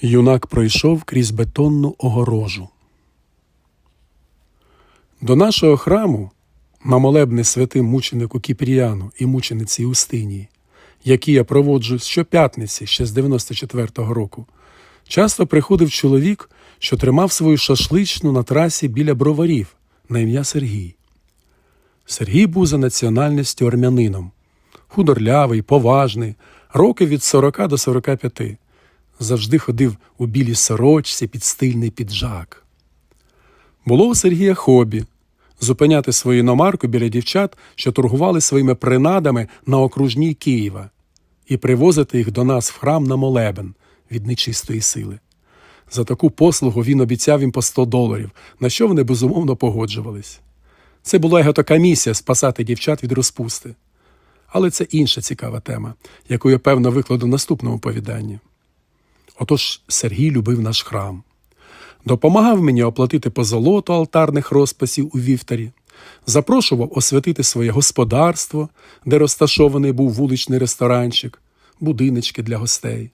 Юнак пройшов крізь бетонну огорожу. До нашого храму, на молебне святим мученику Кіпріяну і мучениці Устинії, які я проводжу щоп'ятниці ще з 94-го року, часто приходив чоловік, що тримав свою шашличну на трасі біля броварів на ім'я Сергій. Сергій був за національністю армянином, худорлявий, поважний, років від 40 до 45. Завжди ходив у білій сорочці під стильний піджак. Було у Сергія хобі зупиняти свою іномарку біля дівчат, що торгували своїми принадами на окружній Києва, і привозити їх до нас в храм на молебен від нечистої сили. За таку послугу він обіцяв їм по 100 доларів, на що вони безумовно погоджувались. Це була його така місія спасати дівчат від розпусти. Але це інша цікава тема, яку я певно викладу в наступному повіданні. Отож Сергій любив наш храм. Допомагав мені оплатити позолоту алтарних розписів у вівтарі, запрошував освятити своє господарство, де розташований був вуличний ресторанчик, будиночки для гостей.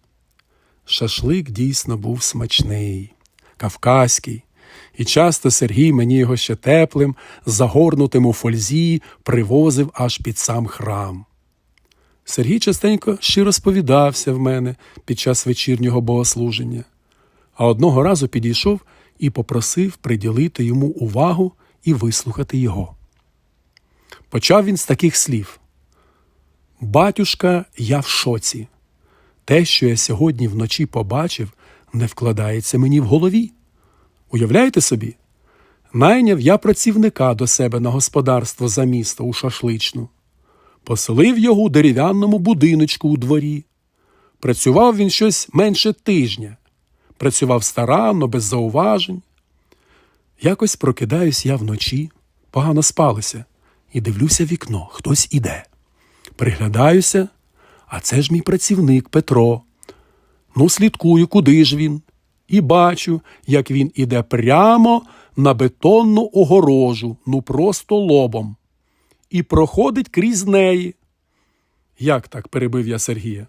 Шашлик дійсно був смачний, кавказький, і часто Сергій мені його ще теплим, загорнутим у фользі, привозив аж під сам храм. Сергій частенько щиро сповідався в мене під час вечірнього богослуження, а одного разу підійшов і попросив приділити йому увагу і вислухати його. Почав він з таких слів: Батюшка, я в шоці. Те, що я сьогодні вночі побачив, не вкладається мені в голові. Уявляєте собі? Найняв я працівника до себе на господарство за місто у шашличну, поселив його у дерев'яному будиночку у дворі. Працював він щось менше тижня, працював старанно, без зауважень. Якось прокидаюсь я вночі, погано спалося, і дивлюся вікно, хтось іде. Приглядаюся, а це ж мій працівник Петро. Ну, слідкую, куди ж він, і бачу, як він іде прямо на бетонну огорожу, ну просто лобом, і проходить крізь неї. Як так? перебив я Сергія.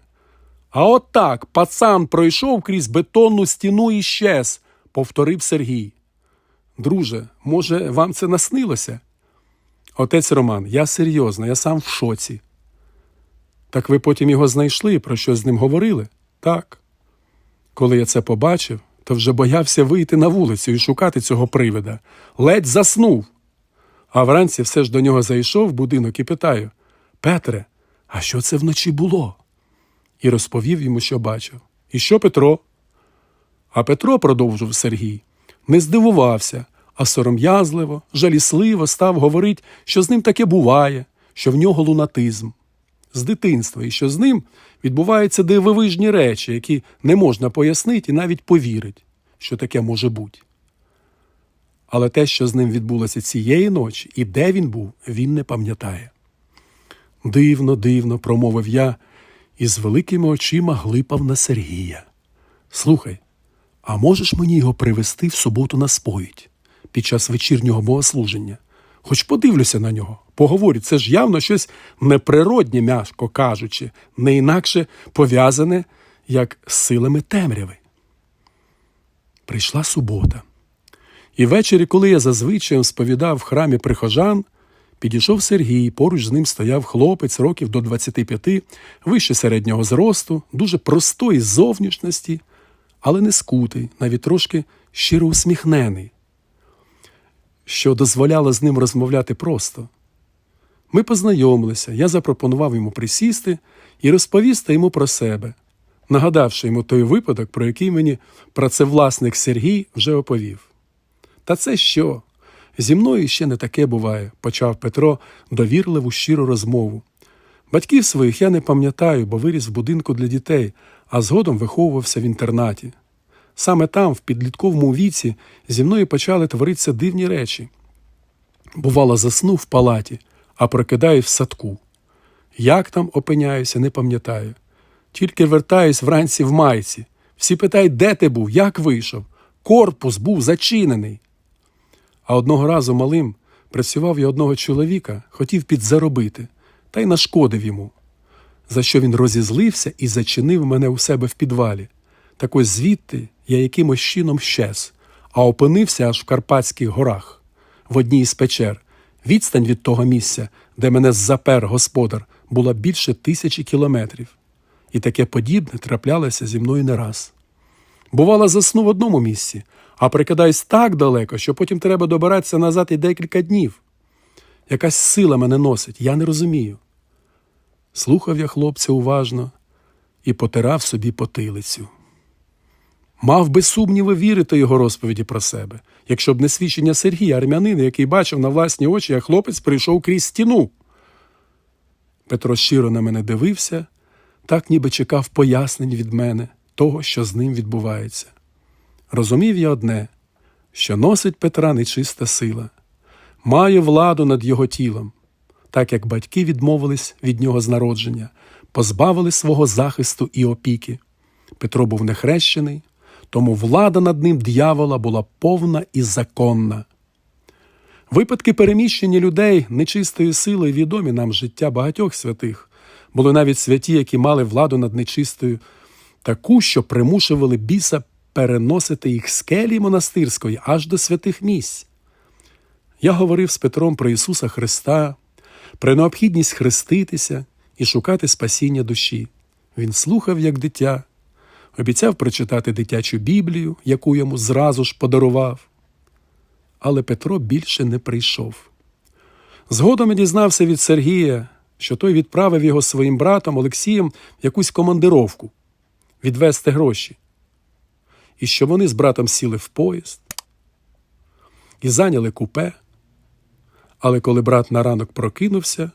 А от так пацан пройшов крізь бетонну стіну і щез, повторив Сергій. Друже, може, вам це наснилося? Отець Роман, я серйозно, я сам в шоці. Так ви потім його знайшли, про що з ним говорили? Так. Коли я це побачив, то вже боявся вийти на вулицю і шукати цього привида. Ледь заснув. А вранці все ж до нього зайшов в будинок і питаю Петре, а що це вночі було? І розповів йому, що бачив. І що Петро? А Петро, продовжив Сергій, не здивувався, а сором'язливо, жалісливо став говорити, що з ним таке буває, що в нього лунатизм. З дитинства, і що з ним відбуваються дивовижні речі, які не можна пояснити і навіть повірити, що таке може бути. Але те, що з ним відбулося цієї ночі і де він був, він не пам'ятає. Дивно, дивно, промовив я і з великими очима глипав на Сергія. Слухай, а можеш мені його привезти в суботу на сповідь під час вечірнього богослуження? Хоч подивлюся на нього, поговорю, це ж явно щось неприроднє, м'яко кажучи, не інакше пов'язане, як з силами темряви. Прийшла субота. І ввечері, коли я зазвичай сповідав в храмі прихожан, підійшов Сергій, поруч з ним стояв хлопець років до 25, вище середнього зросту, дуже простої зовнішності, але не скутий, навіть трошки щиро усміхнений, що дозволяло з ним розмовляти просто. Ми познайомилися, я запропонував йому присісти і розповісти йому про себе, нагадавши йому той випадок, про який мені працевласник Сергій вже оповів. Та це що? Зі мною ще не таке буває, почав Петро довірливу щиру розмову. Батьків своїх я не пам'ятаю, бо виріс в будинку для дітей, а згодом виховувався в інтернаті. Саме там, в підлітковому віці, зі мною почали творитися дивні речі. Бувало, засну в палаті, а прокидаюсь в садку. Як там опиняюся, не пам'ятаю. Тільки вертаюсь вранці в майці. Всі питають, де ти був, як вийшов. Корпус був зачинений. А одного разу малим працював я одного чоловіка, хотів підзаробити, та й нашкодив йому, за що він розізлився і зачинив мене у себе в підвалі. Так ось звідти я якимось чином щез, а опинився аж в Карпатських горах, в одній із печер. Відстань від того місця, де мене запер господар, була більше тисячі кілометрів. І таке подібне траплялося зі мною не раз. Бувало, засну в одному місці, а прикидаюсь так далеко, що потім треба добиратися назад і декілька днів. Якась сила мене носить, я не розумію. Слухав я хлопця уважно і потирав собі потилицю. Мав би сумніви вірити його розповіді про себе, якщо б не свідчення Сергія армянина, який бачив на власні очі, як хлопець прийшов крізь стіну. Петро щиро на мене дивився, так ніби чекав пояснень від мене того, що з ним відбувається. Розумів я одне, що носить Петра нечиста сила, має владу над його тілом, так як батьки відмовились від нього з народження, позбавили свого захисту і опіки. Петро був нехрещений, тому влада над ним дьявола була повна і законна. Випадки переміщення людей нечистою силою відомі нам життя багатьох святих. Були навіть святі, які мали владу над нечистою, таку, що примушували біса переносити їх з келії монастирської аж до святих місць. Я говорив з Петром про Ісуса Христа, про необхідність хреститися і шукати спасіння душі. Він слухав, як дитя, обіцяв прочитати дитячу Біблію, яку йому зразу ж подарував. Але Петро більше не прийшов. Згодом я дізнався від Сергія, що той відправив його своїм братом Олексієм в якусь командировку відвести гроші, і що вони з братом сіли в поїзд і зайняли купе. Але коли брат на ранок прокинувся,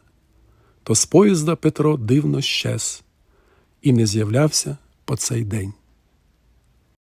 то з поїзда Петро дивно щез і не з'являвся по цей день.